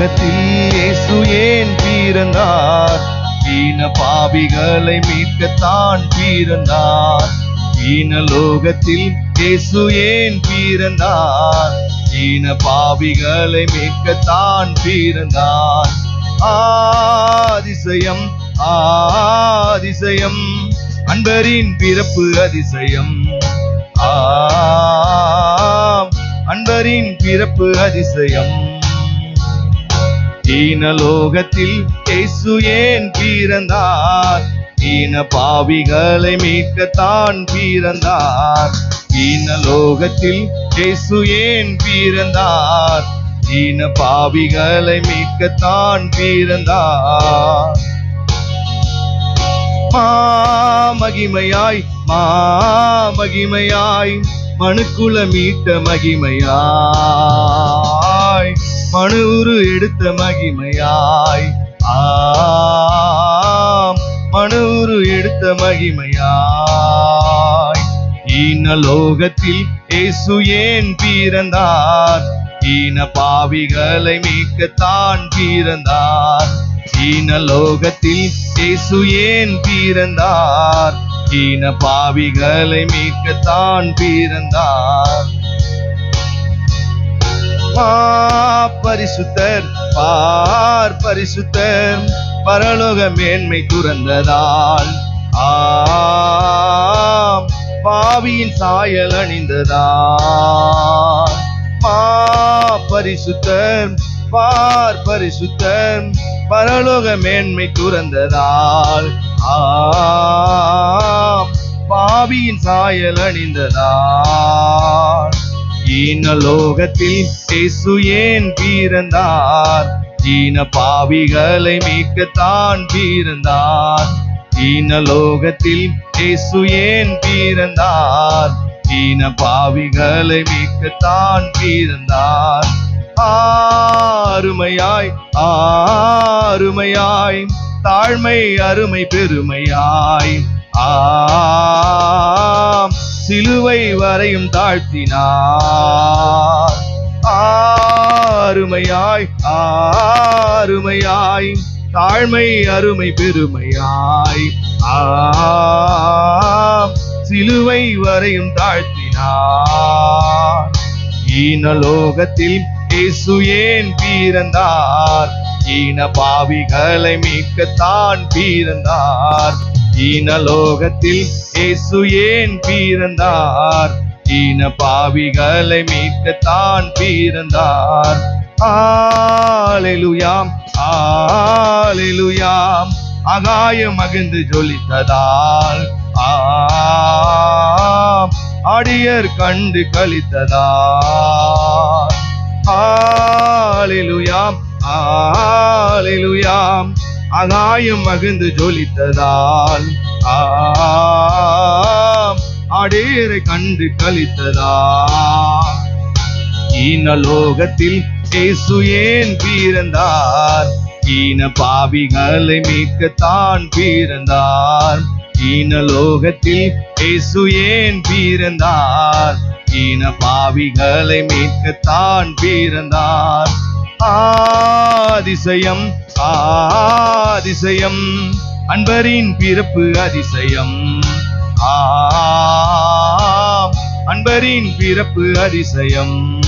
உலகத்தில் இயேசு ஏன் பிறந்தார்? ஈன பாவிகளை மீட்கத்தான் பிறந்தார். ஈன லோகத்தில் இயேசு ஏன் பிறந்தார்? ஈன பாவிகளை மீட்கத்தான் பிறந்தார். ஆதிசயம் ஆதிசயம் அன்பரின் பிறப்பு அதிசயம். ஆ அன்பரின் பிறப்பு அதிசயம். ஈனலோகத்தில் இயேசு ஏன் பிறந்தார்? ஈன பாவிகளை மீட்கத்தான் பிறந்தார். ஈனலோகத்தில் இயேசு ஏன் பிறந்தார்? ஈன பாவிகளை மீட்கத்தான் பிறந்தார். மாமகிமையாய் மாமகிமையாய் மனுக்குல மீட்ட மகிமையாய். மனு உரு எடுத்த மகிமையாய். ஆம் மனு உரு எடுத்த மகிமையாய். ஈன லோகத்தில் இயேசு ஏன் பிறந்தார்? ஈன பாவிகளை மீட்கத்தான் பிறந்தார். ஈன லோகத்தில் இயேசு ஏன் பிறந்தார்? ஈன பாவிகளை மீட்கத்தான் பிறந்தார். மா பரிசுத்தர் பார் பரிசுத்தர் பரலோக மேன்மை துறந்ததால். ஆம் பாவியின் சாயல் அணிந்ததால். மா பரிசுத்தர் பார் பரிசுத்தர் பரலோக மேன்மை துறந்ததால். ஆம் பாவியின் சாயல் அணிந்ததால். ஈன லோகத்தில் இயேசு ஏன் பிறந்தார் ஈன பாவிகளை மீட்கத்தான் பிறந்தார் ஈன லோகத்தில் இயேசு ஏன் பிறந்தார் ஈன பாவிகளை மீட்கத்தான் பிறந்தார் ஆருமையாய் ஆருமையாய் தாழ்மை அருமை பெருமையாய். ஆம். சிலுவை வரையும் தாழ்த்தினார். ஆருமையாய் ஆருமையாய் தாழ்மை அருமை பெருமையாய். ஆம் சிலுவை வரையும் தாழ்த்தினார். ஈனலோகத்தில் இயேசு ஏன் பிறந்தார்? ஈன பாவிகளை மீட்கத்தான் பிறந்தார். ஈனலோகத்தில் இயேசு ஏன் பிறந்தார்? ஈன பாவிகளை மீட்கத்தான் பிறந்தார். ஆலெலுயாம் ஆலெலுயாம் ஆகாய மகிழ்ந்து ஜொலித்ததால். ஆம் அடியர் கண்டு கழித்ததால். ஆலிலுயாம் ஆலிலுயாம் ஆகாயம் மகிழ்ந்து ஜொலித்ததால் ஆடேரை கண்டு கழித்ததா ஈன லோகத்தில் இயேசு ஏன் பிறந்தார்? ஈன பாவிகளை மீட்கத்தான் பிறந்தார். ஈன லோகத்தில் இயேசு ஏன் பிறந்தார்? ஈன பாவிகளை மீட்கத்தான் பிறந்தார். ஆதிசயம் ஆதிசயம். அன்பரின் பிறப்பு அதிசயம். ஆ அன்பரின் பிறப்பு அதிசயம்.